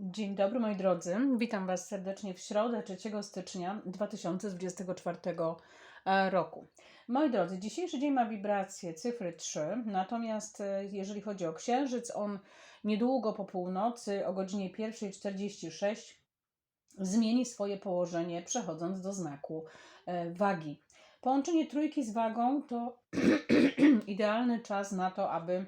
Dzień dobry moi drodzy, witam Was serdecznie w środę 3 stycznia 2024 e, roku. Moi drodzy, dzisiejszy dzień ma wibrację cyfry 3, natomiast e, jeżeli chodzi o księżyc, on niedługo po północy o godzinie 1.46 zmieni swoje położenie, przechodząc do znaku e, wagi. Połączenie trójki z wagą to idealny czas na to, aby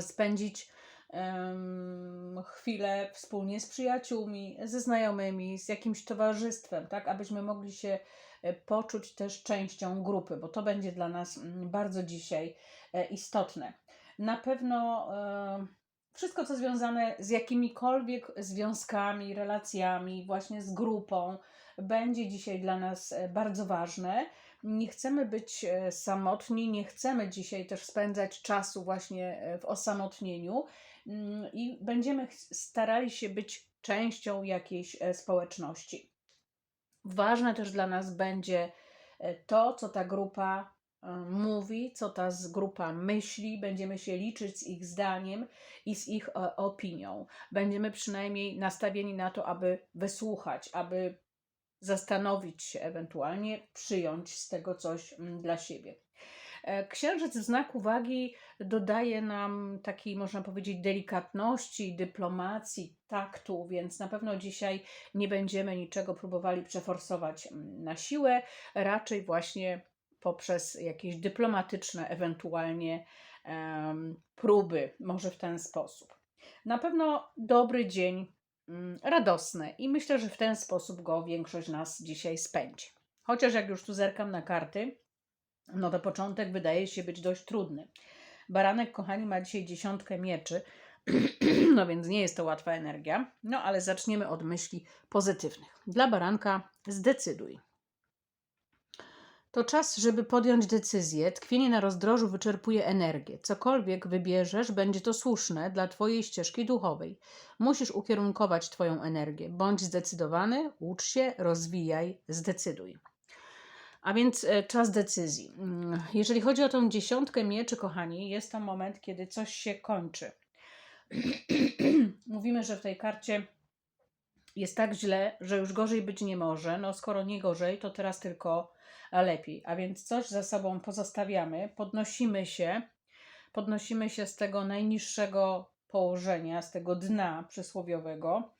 spędzić em, chwilę wspólnie z przyjaciółmi, ze znajomymi, z jakimś towarzystwem, tak, abyśmy mogli się e, poczuć też częścią grupy, bo to będzie dla nas mm, bardzo dzisiaj e, istotne. Na pewno wszystko, co związane z jakimikolwiek związkami, relacjami, właśnie z grupą, będzie dzisiaj dla nas e, bardzo ważne. Nie chcemy być samotni, nie chcemy dzisiaj też spędzać czasu właśnie w osamotnieniu i będziemy starali się być częścią jakiejś e, społeczności. Ważne też dla nas będzie e, to, co ta grupa e, mówi, co ta grupa myśli. Będziemy się liczyć z ich zdaniem i z ich opinią. Będziemy przynajmniej nastawieni na to, aby wysłuchać, aby zastanowić się, ewentualnie przyjąć z tego coś mm, dla siebie. E, Księżyc w znaku dodaje nam takiej, można powiedzieć, delikatności, dyplomacji, taktu, więc na pewno dzisiaj nie będziemy niczego próbowali przeforsować mm, na siłę, raczej właśnie poprzez jakieś dyplomatyczne, ewentualnie em, próby, może w ten sposób. Na pewno dobry dzień, mm, radosny i myślę, że w ten sposób go większość nas dzisiaj spędzi. Chociaż jak już tu zerkam na karty, no to początek wydaje się być dość trudny. Baranek, kochani, ma dzisiaj dziesiątkę mieczy, no więc nie jest to łatwa energia. No ale zaczniemy od myśli pozytywnych. Dla baranka zdecyduj. To czas, żeby podjąć decyzję. Tkwienie na rozdrożu wyczerpuje energię. Cokolwiek wybierzesz, będzie to słuszne dla Twojej ścieżki duchowej. Musisz ukierunkować Twoją energię. Bądź zdecydowany, ucz się, rozwijaj, zdecyduj. A więc e, czas decyzji. Mm, Jeżeli chodzi o tą dziesiątkę mieczy, kochani, jest to moment, kiedy coś się kończy. Mówimy, że w tej karcie jest tak źle, że już gorzej być nie może. No skoro nie gorzej, to teraz tylko lepiej. A więc coś za sobą pozostawiamy, podnosimy się, podnosimy się z tego najniższego położenia, z tego dna przysłowiowego.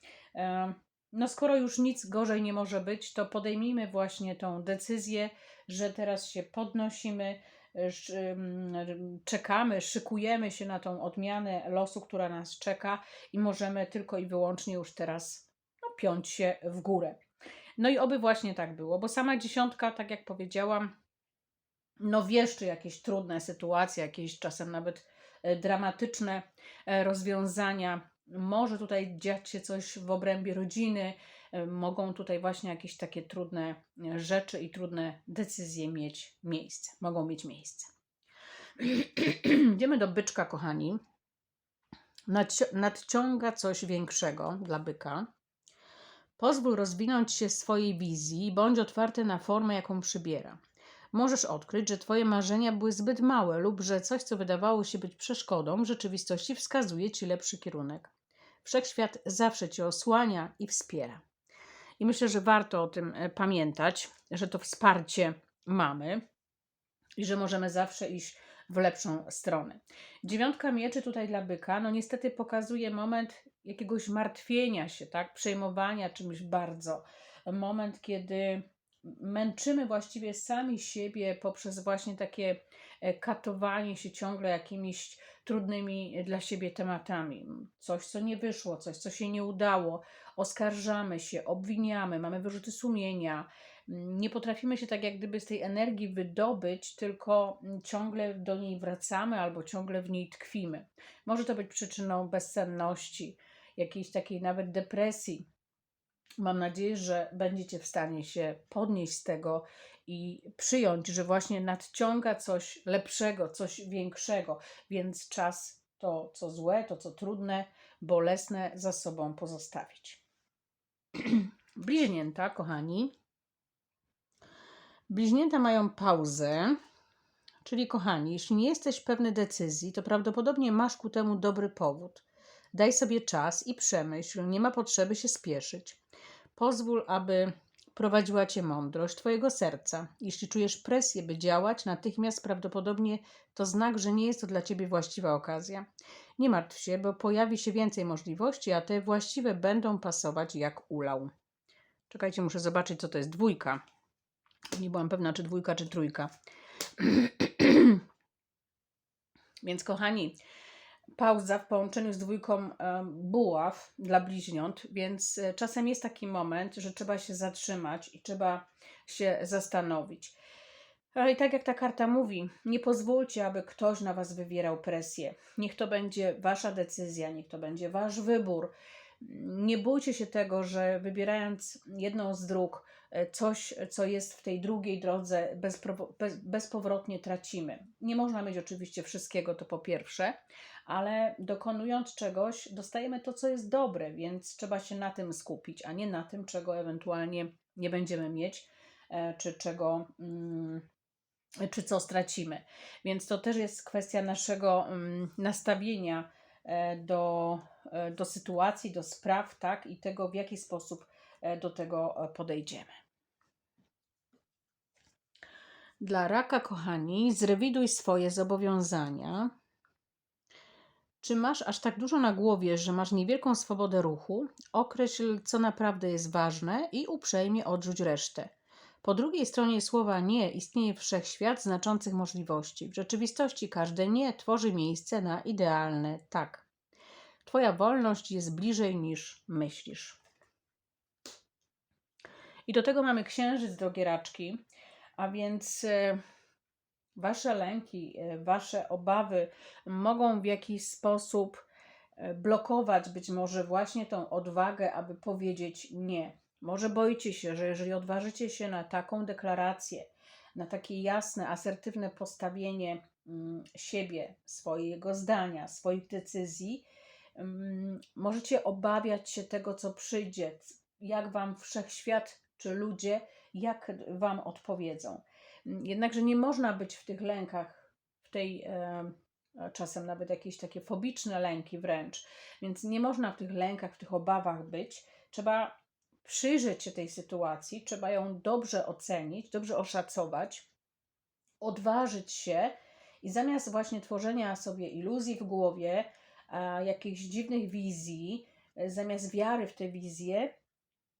No skoro już nic gorzej nie może być, to podejmijmy właśnie tą decyzję, że teraz się podnosimy, ym, czekamy, szykujemy się na tą odmianę losu, która nas czeka i możemy tylko i wyłącznie już teraz no, piąć się w górę. No i oby właśnie tak było, bo sama dziesiątka, tak jak powiedziałam, no wieszczy jakieś trudne sytuacje, jakieś czasem nawet e, dramatyczne e, rozwiązania. Może tutaj dziać się coś w obrębie rodziny, e, mogą tutaj właśnie jakieś takie trudne e, rzeczy i trudne decyzje mieć miejsce, mogą mieć miejsce. Idziemy do byczka, kochani. Nadci- nadciąga coś większego dla byka. Pozwól rozwinąć się swojej wizji i bądź otwarty na formę, jaką przybiera. Możesz odkryć, że Twoje marzenia były zbyt małe lub że coś, co wydawało się być przeszkodą, w rzeczywistości wskazuje Ci lepszy kierunek. Wszechświat zawsze Cię osłania i wspiera. I myślę, że warto o tym e, pamiętać, że to wsparcie mamy i że możemy zawsze iść w lepszą stronę. Dziewiątka mieczy tutaj dla byka, no niestety pokazuje moment jakiegoś martwienia się, tak, przejmowania czymś bardzo. Moment, kiedy męczymy właściwie sami siebie poprzez właśnie takie katowanie się ciągle jakimiś trudnymi dla siebie tematami. Coś, co nie wyszło, coś, co się nie udało. Oskarżamy się, obwiniamy, mamy wyrzuty sumienia. Nie potrafimy się tak jak gdyby z tej energii wydobyć, tylko ciągle do niej wracamy albo ciągle w niej tkwimy. Może to być przyczyną bezsenności, jakiejś takiej nawet depresji. Mam nadzieję, że będziecie w stanie się podnieść z tego i przyjąć, że właśnie nadciąga coś lepszego, coś większego, więc czas to, co złe, to, co trudne, bolesne za sobą pozostawić. Bliźnięta, kochani. Bliźnięta mają pauzę, czyli kochani, jeśli nie jesteś pewny decyzji, to prawdopodobnie masz ku temu dobry powód. Daj sobie czas i przemyśl, nie ma potrzeby się spieszyć. Pozwól, aby prowadziła cię mądrość twojego serca. Jeśli czujesz presję, by działać, natychmiast prawdopodobnie to znak, że nie jest to dla ciebie właściwa okazja. Nie martw się, bo pojawi się więcej możliwości, a te właściwe będą pasować jak ulał. Czekajcie, muszę zobaczyć, co to jest dwójka. Nie byłam pewna, czy dwójka, czy trójka. Więc kochani, pauza w połączeniu z dwójką buław dla bliźniąt, więc e, czasem jest taki moment, że trzeba się zatrzymać i trzeba się zastanowić. Ale i tak jak ta karta mówi, nie pozwólcie, aby ktoś na Was wywierał presję. Niech to będzie Wasza decyzja, niech to będzie Wasz wybór. Nie bójcie się tego, że wybierając jedną z dróg, e, coś, co jest w tej drugiej drodze, bezpowrotnie tracimy. Nie można mieć oczywiście wszystkiego, to po pierwsze, ale dokonując czegoś, dostajemy to, co jest dobre, więc trzeba się na tym skupić, a nie na tym, czego ewentualnie nie będziemy mieć, e, czy czego. Mm, czy co stracimy. Więc to też jest kwestia naszego mm, nastawienia e, do, e, do sytuacji, do spraw, tak, i tego, w jaki sposób do tego podejdziemy. Dla raka, kochani, zrewiduj swoje zobowiązania. Czy masz aż tak dużo na głowie, że masz niewielką swobodę ruchu? Określ, co naprawdę jest ważne i uprzejmie odrzuć resztę. Po drugiej stronie słowa nie istnieje wszechświat znaczących możliwości. W rzeczywistości każde nie tworzy miejsce na idealne tak. Twoja wolność jest bliżej niż myślisz. I do tego mamy księżyc, drogie raczki, a więc e, wasze lęki, e, wasze obawy mogą w jakiś sposób e, blokować być może właśnie tą odwagę, aby powiedzieć nie. Może boicie się, że jeżeli odważycie się na taką deklarację, na takie jasne, asertywne postawienie mm, siebie, swojego zdania, swoich decyzji, mm, możecie obawiać się tego, co przyjdzie, jak wam wszechświat czy ludzie, jak wam odpowiedzą. Mm, Jednakże nie można być w tych lękach, w tej e, czasem nawet jakieś takie fobiczne lęki wręcz, więc nie można w tych lękach, w tych obawach być. Trzeba przyjrzeć się tej sytuacji, trzeba ją dobrze ocenić, dobrze oszacować, odważyć się i zamiast właśnie tworzenia sobie iluzji w głowie, a, jakichś dziwnych wizji, e, zamiast wiary w te wizje,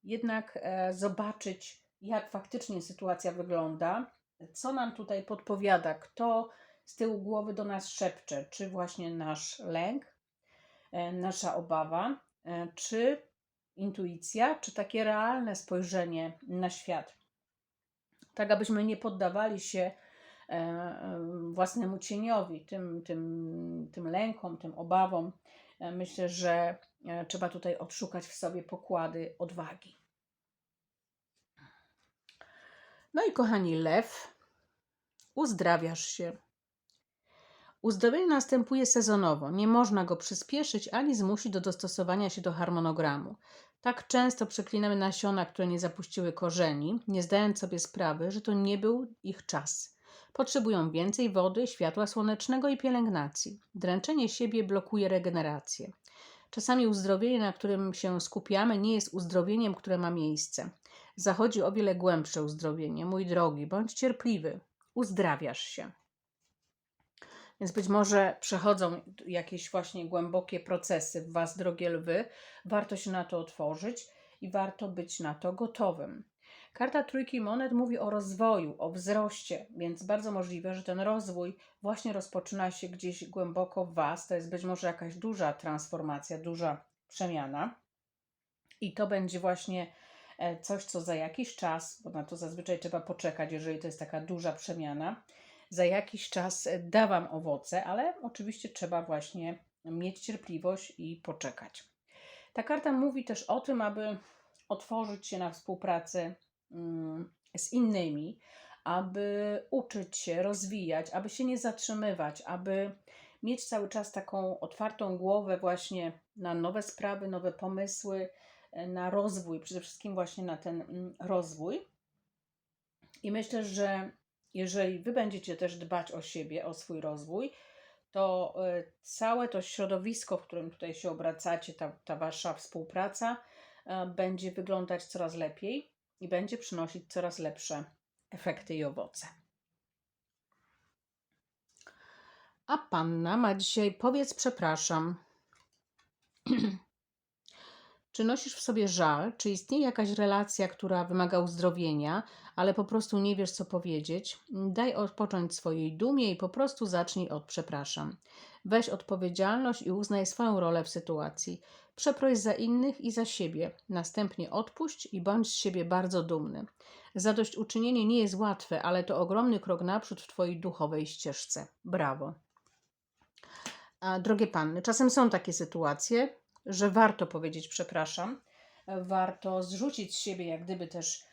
jednak e, zobaczyć, jak faktycznie sytuacja wygląda, co nam tutaj podpowiada, kto z tyłu głowy do nas szepcze, czy właśnie nasz lęk, e, nasza obawa, e, czy intuicja, czy takie realne spojrzenie na świat. Tak, abyśmy nie poddawali się e, własnemu cieniowi, tym, tym, tym lękom, tym obawom. Myślę, że trzeba tutaj odszukać w sobie pokłady odwagi. No i kochani, lew, uzdrawiasz się. Uzdrowienie następuje sezonowo. Nie można go przyspieszyć ani zmusić do dostosowania się do harmonogramu. Tak często przeklinamy nasiona, które nie zapuściły korzeni, nie zdając sobie sprawy, że to nie był ich czas. Potrzebują więcej wody, światła słonecznego i pielęgnacji. Dręczenie siebie blokuje regenerację. Czasami uzdrowienie, na którym się skupiamy, nie jest uzdrowieniem, które ma miejsce. Zachodzi o wiele głębsze uzdrowienie. Mój drogi, bądź cierpliwy. Uzdrawiasz się. Więc być może przechodzą jakieś właśnie głębokie procesy w Was, drogie lwy. Warto się na to otworzyć i warto być na to gotowym. Karta Trójki Monet mówi o rozwoju, o wzroście, więc bardzo możliwe, że ten rozwój właśnie rozpoczyna się gdzieś głęboko w Was. To jest być może jakaś duża transformacja, duża przemiana. I to będzie właśnie e, coś, co za jakiś czas, bo na to zazwyczaj trzeba poczekać, jeżeli to jest taka duża przemiana, za jakiś czas e, da Wam owoce, ale oczywiście trzeba właśnie mieć cierpliwość i poczekać. Ta karta mówi też o tym, aby otworzyć się na współpracę z innymi, aby uczyć się, rozwijać, aby się nie zatrzymywać, aby mieć cały czas taką otwartą głowę właśnie na nowe sprawy, nowe pomysły, e, na rozwój, przede wszystkim właśnie na ten mm, rozwój. I myślę, że jeżeli Wy będziecie też dbać o siebie, o swój rozwój, to e, całe to środowisko, w którym tutaj się obracacie, ta, ta wasza współpraca e, będzie wyglądać coraz lepiej i będzie przynosić coraz lepsze efekty i owoce. A panna ma dzisiaj powiedz przepraszam. Czy nosisz w sobie żal? Czy istnieje jakaś relacja, która wymaga uzdrowienia, ale po prostu nie wiesz, co powiedzieć? Daj odpocząć swojej dumie i po prostu zacznij od przepraszam. Weź odpowiedzialność i uznaj swoją rolę w sytuacji. Przeproś za innych i za siebie. Następnie odpuść i bądź z siebie bardzo dumny. Zadośćuczynienie nie jest łatwe, ale to ogromny krok naprzód w Twojej duchowej ścieżce. Brawo. A, drogie panny, czasem są takie sytuacje, że warto powiedzieć przepraszam, warto zrzucić z siebie, jak gdyby też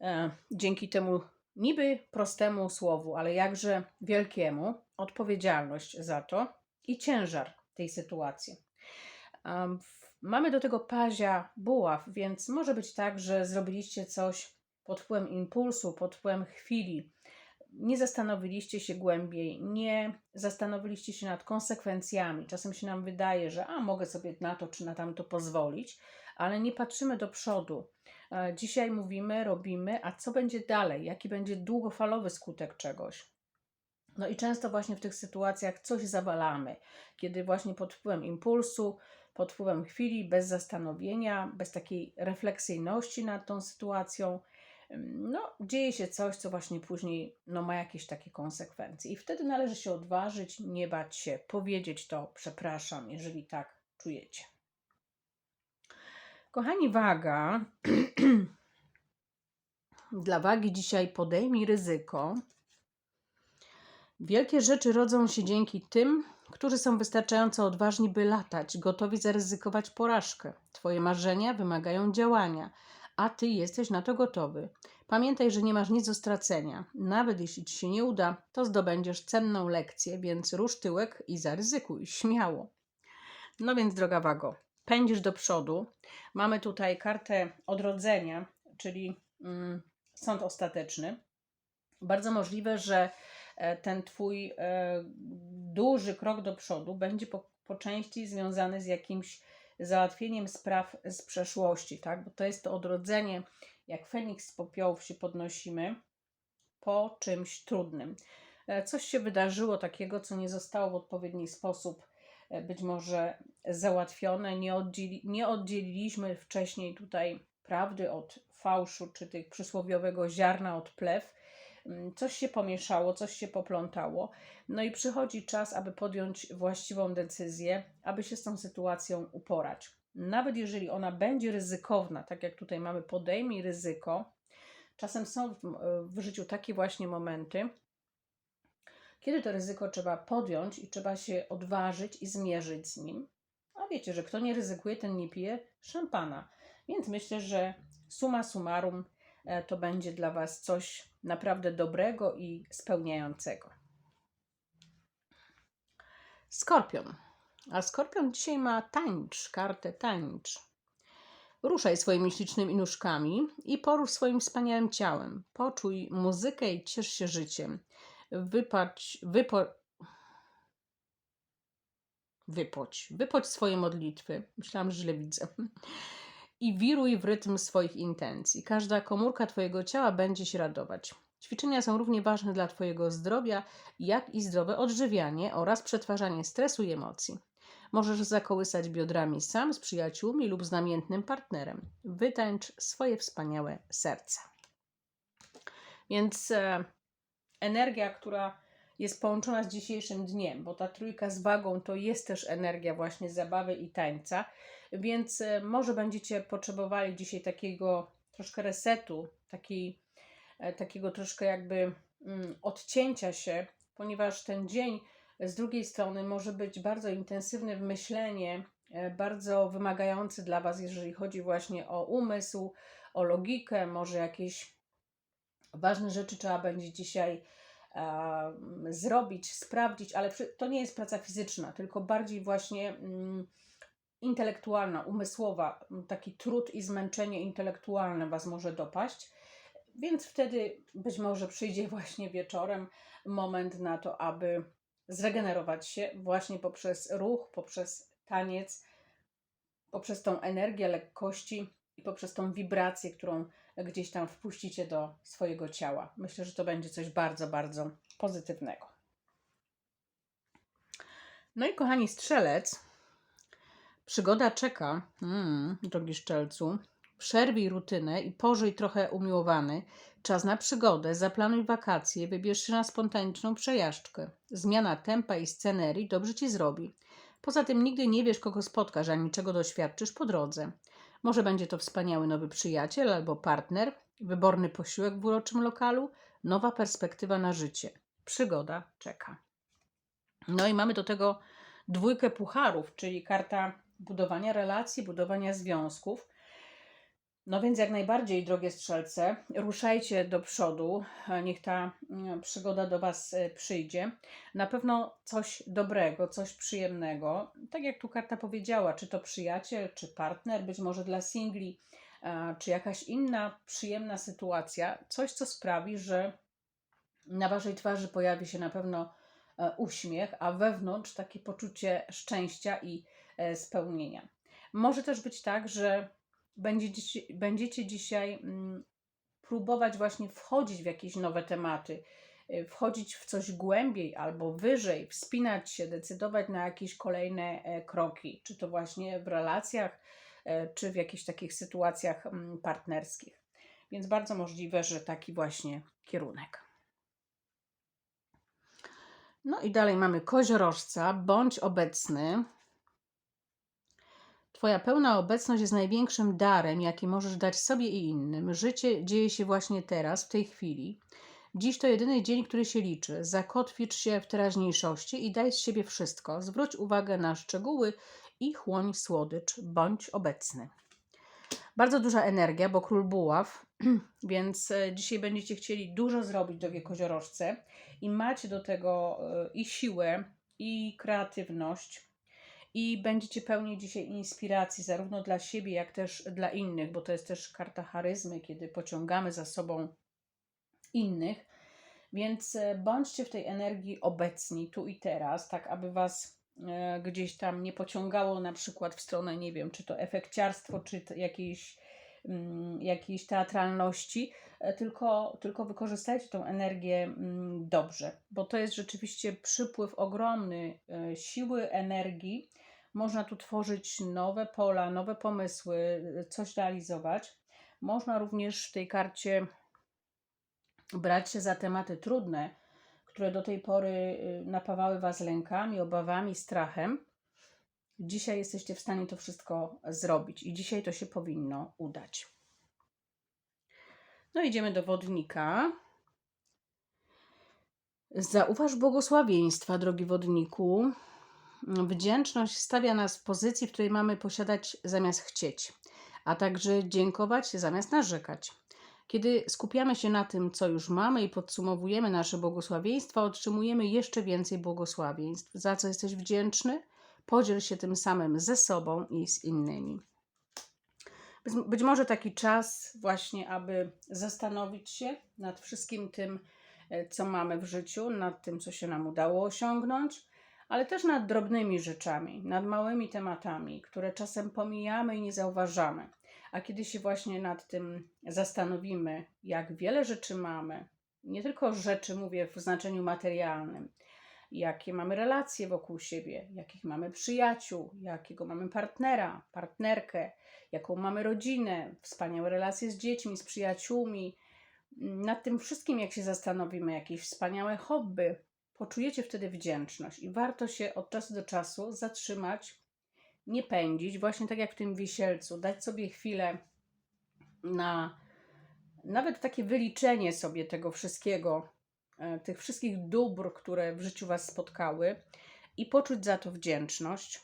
e, dzięki temu niby prostemu słowu, ale jakże wielkiemu, odpowiedzialność za to i ciężar tej sytuacji. Mamy do tego pazia buław, więc może być tak, że zrobiliście coś pod wpływem impulsu, pod wpływem chwili, nie zastanowiliście się głębiej, nie zastanowiliście się nad konsekwencjami. Czasem się nam wydaje, że a mogę sobie na to czy na tamto pozwolić, ale nie patrzymy do przodu. E, Dzisiaj mówimy, robimy, a co będzie dalej? Jaki będzie długofalowy skutek czegoś? No i często właśnie w tych sytuacjach coś zawalamy, kiedy właśnie pod wpływem impulsu, pod wpływem chwili, bez zastanowienia, bez takiej refleksyjności nad tą sytuacją, no, dzieje się coś, co właśnie później no, ma jakieś takie konsekwencje. I wtedy należy się odważyć, nie bać się, powiedzieć to, przepraszam, jeżeli tak czujecie. Kochani, waga. Dla wagi dzisiaj podejmij ryzyko. Wielkie rzeczy rodzą się dzięki tym, którzy są wystarczająco odważni, by latać, gotowi zaryzykować porażkę. Twoje marzenia wymagają działania, a ty jesteś na to gotowy. Pamiętaj, że nie masz nic do stracenia. Nawet jeśli ci się nie uda, to zdobędziesz cenną lekcję, więc rusz tyłek i zaryzykuj, śmiało. No więc, droga Wago, pędzisz do przodu. Mamy tutaj kartę odrodzenia, czyli mm, sąd ostateczny. Bardzo możliwe, że e, ten twój e, duży krok do przodu będzie po, po części związany z jakimś załatwieniem spraw z przeszłości, tak? Bo to jest to odrodzenie, jak Feniks z popiołów się podnosimy po czymś trudnym. E, Coś się wydarzyło takiego, co nie zostało w odpowiedni sposób e, być może załatwione. Nie, oddzieli, nie oddzieliliśmy wcześniej tutaj prawdy od fałszu, czy tych przysłowiowego ziarna od plew. Mm, Coś się pomieszało, coś się poplątało. No i przychodzi czas, aby podjąć właściwą decyzję, aby się z tą sytuacją uporać. Nawet jeżeli ona będzie ryzykowna, tak jak tutaj mamy, podejmij ryzyko, czasem są w, w życiu takie właśnie momenty, kiedy to ryzyko trzeba podjąć i trzeba się odważyć i zmierzyć z nim. A wiecie, że kto nie ryzykuje, ten nie pije szampana. Więc myślę, że summa summarum e, to będzie dla Was coś naprawdę dobrego i spełniającego. Skorpion. A skorpion dzisiaj ma tańcz, kartę tańcz. Ruszaj swoimi ślicznymi nóżkami i porusz swoim wspaniałym ciałem. Poczuj muzykę i ciesz się życiem. Wypać, wypo... Wypoć. Wypoć swoje modlitwy. Myślałam, że źle widzę. I wiruj w rytm swoich intencji. Każda komórka Twojego ciała będzie się radować. Ćwiczenia są równie ważne dla Twojego zdrowia, jak i zdrowe odżywianie oraz przetwarzanie stresu i emocji. Możesz zakołysać biodrami sam z przyjaciółmi lub z namiętnym partnerem. Wytańcz swoje wspaniałe serce. Więc e, energia, która jest połączona z dzisiejszym dniem, bo ta trójka z wagą to jest też energia właśnie zabawy i tańca, więc e, może będziecie potrzebowali dzisiaj takiego troszkę resetu, takiej, e, takiego troszkę jakby mm, odcięcia się, ponieważ ten dzień z drugiej strony może być bardzo intensywny w myślenie, e, bardzo wymagający dla Was, jeżeli chodzi właśnie o umysł, o logikę, może jakieś ważne rzeczy trzeba będzie dzisiaj e, zrobić, sprawdzić, ale to nie jest praca fizyczna, tylko bardziej właśnie mm, intelektualna, umysłowa, m, taki trud i zmęczenie intelektualne Was może dopaść. Więc wtedy być może przyjdzie właśnie wieczorem moment na to, aby zregenerować się właśnie poprzez ruch, poprzez taniec, poprzez tą energię lekkości i poprzez tą wibrację, którą gdzieś tam wpuścicie do swojego ciała. Myślę, że to będzie coś bardzo, bardzo pozytywnego. No i kochani, strzelec, przygoda czeka, mm, drogi szczelcu. Przerwij rutynę i pożyj trochę umiłowany. Czas na przygodę, zaplanuj wakacje, wybierz się na spontaniczną przejażdżkę. Zmiana tempa i scenerii dobrze ci zrobi. Poza tym nigdy nie wiesz, kogo spotkasz, ani czego doświadczysz po drodze. Może będzie to wspaniały nowy przyjaciel albo partner, wyborny posiłek w uroczym lokalu, nowa perspektywa na życie. Przygoda czeka. No i mamy do tego dwójkę pucharów, czyli karta budowania relacji, budowania związków. No więc jak najbardziej, drogie strzelce, ruszajcie do przodu, niech ta mm, przygoda do Was e, przyjdzie. Na pewno coś dobrego, coś przyjemnego. Tak jak tu karta powiedziała, czy to przyjaciel, czy partner, być może dla singli, czy jakaś inna przyjemna sytuacja, coś co sprawi, że na Waszej twarzy pojawi się na pewno e, uśmiech, a wewnątrz takie poczucie szczęścia i e, spełnienia. Może też być tak, że będziecie, będziecie dzisiaj mm, próbować właśnie wchodzić w jakieś nowe tematy, y, wchodzić w coś głębiej albo wyżej, wspinać się, decydować na jakieś kolejne e, kroki, czy to właśnie w relacjach, e, czy w jakichś takich sytuacjach mm, partnerskich. Więc bardzo możliwe, że taki właśnie kierunek. No i dalej mamy koziorożca, bądź obecny, Twoja pełna obecność jest największym darem, jaki możesz dać sobie i innym. Życie dzieje się właśnie teraz, w tej chwili. Dziś to jedyny dzień, który się liczy. Zakotwicz się w teraźniejszości i daj z siebie wszystko. Zwróć uwagę na szczegóły i chłoń słodycz. Bądź obecny. Bardzo duża energia, bo król buław, więc e, dzisiaj będziecie chcieli dużo zrobić, do koziorożce i macie do tego e, i siłę, i kreatywność, i będziecie pełni dzisiaj inspiracji zarówno dla siebie, jak też dla innych, bo to jest też karta charyzmy, kiedy pociągamy za sobą innych. Więc e, bądźcie w tej energii obecni tu i teraz, tak aby was e, gdzieś tam nie pociągało na przykład w stronę, nie wiem, czy to efekciarstwo, czy jakiejś, mm, jakiejś teatralności, e, tylko, tylko wykorzystajcie tą energię mm, dobrze, bo to jest rzeczywiście przypływ ogromny siły, energii, można tu tworzyć nowe pola, nowe pomysły, coś realizować. Można również w tej karcie brać się za tematy trudne, które do tej pory y, napawały Was lękami, obawami, strachem. Dzisiaj jesteście w stanie to wszystko zrobić i dzisiaj to się powinno udać. No, idziemy do wodnika. Zauważ błogosławieństwa, drogi wodniku. Wdzięczność stawia nas w pozycji, w której mamy posiadać zamiast chcieć, a także dziękować zamiast narzekać. Kiedy skupiamy się na tym, co już mamy i podsumowujemy nasze błogosławieństwa, otrzymujemy jeszcze więcej błogosławieństw. Za co jesteś wdzięczny? Podziel się tym samym ze sobą i z innymi. Być może taki czas właśnie, aby zastanowić się nad wszystkim tym, e, co mamy w życiu, nad tym, co się nam udało osiągnąć, ale też nad drobnymi rzeczami, nad małymi tematami, które czasem pomijamy i nie zauważamy. A kiedy się właśnie nad tym zastanowimy, jak wiele rzeczy mamy, nie tylko rzeczy mówię w znaczeniu materialnym, jakie mamy relacje wokół siebie, jakich mamy przyjaciół, jakiego mamy partnera, partnerkę, jaką mamy rodzinę, wspaniałe relacje z dziećmi, z przyjaciółmi. Nad tym wszystkim, jak się zastanowimy, jakieś wspaniałe hobby, poczujecie wtedy wdzięczność i warto się od czasu do czasu zatrzymać, nie pędzić, właśnie tak jak w tym wisielcu, dać sobie chwilę na nawet takie wyliczenie sobie tego wszystkiego, e, tych wszystkich dóbr, które w życiu Was spotkały i poczuć za to wdzięczność,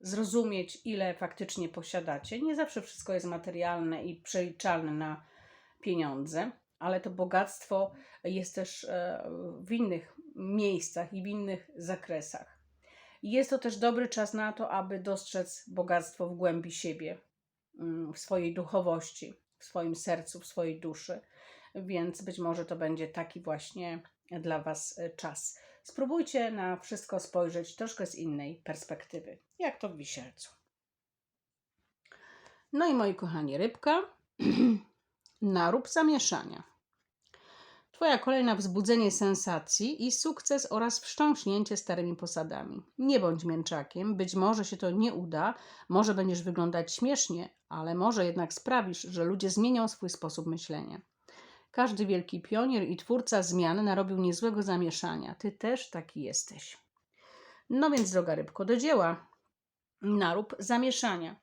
zrozumieć, ile faktycznie posiadacie. Nie zawsze wszystko jest materialne i przeliczalne na pieniądze, ale to bogactwo jest też e, w innych miejscach i w innych zakresach. Jest to też dobry czas na to, aby dostrzec bogactwo w głębi siebie, mm, w swojej duchowości, w swoim sercu, w swojej duszy. Więc być może to będzie taki właśnie dla Was e, czas. Spróbujcie na wszystko spojrzeć troszkę z innej perspektywy, jak to w wisielcu. No i moi kochani, rybka, narób zamieszania. Twoja kolejna wzbudzenie sensacji i sukces oraz wstrząśnięcie starymi posadami. Nie bądź mięczakiem, być może się to nie uda, może będziesz wyglądać śmiesznie, ale może jednak sprawisz, że ludzie zmienią swój sposób myślenia. Każdy wielki pionier i twórca zmian narobił niezłego zamieszania. Ty też taki jesteś. No więc, droga rybko, do dzieła. Narób zamieszania.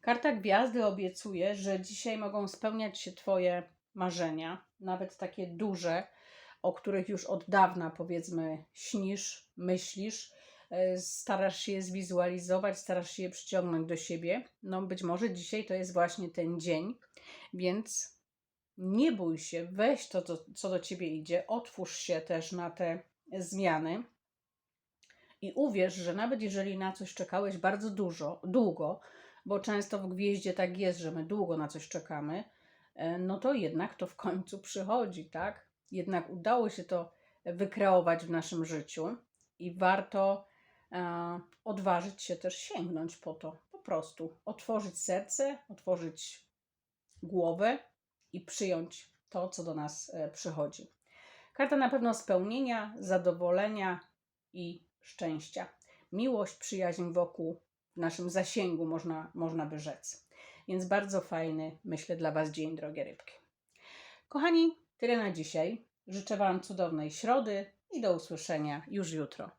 Karta gwiazdy obiecuje, że dzisiaj mogą spełniać się Twoje marzenia, nawet takie duże, o których już od dawna powiedzmy śnisz, myślisz, e, starasz się je zwizualizować, starasz się je przyciągnąć do siebie. No być może dzisiaj to jest właśnie ten dzień, więc nie bój się, weź to, co do ciebie idzie, otwórz się też na te zmiany. I uwierz, że nawet jeżeli na coś czekałeś bardzo dużo, długo, bo często w gwieździe tak jest, że my długo na coś czekamy, no to jednak to w końcu przychodzi, tak? Jednak udało się to wykreować w naszym życiu i warto e, odważyć się też sięgnąć po to. Po prostu otworzyć serce, otworzyć głowę i przyjąć to, co do nas e, przychodzi. Karta na pewno spełnienia, zadowolenia i szczęścia. Miłość, przyjaźń wokół w naszym zasięgu, można, można by rzec. Więc bardzo fajny, myślę, dla Was dzień, drogie rybki. Kochani, tyle na dzisiaj. Życzę Wam cudownej środy i do usłyszenia już jutro.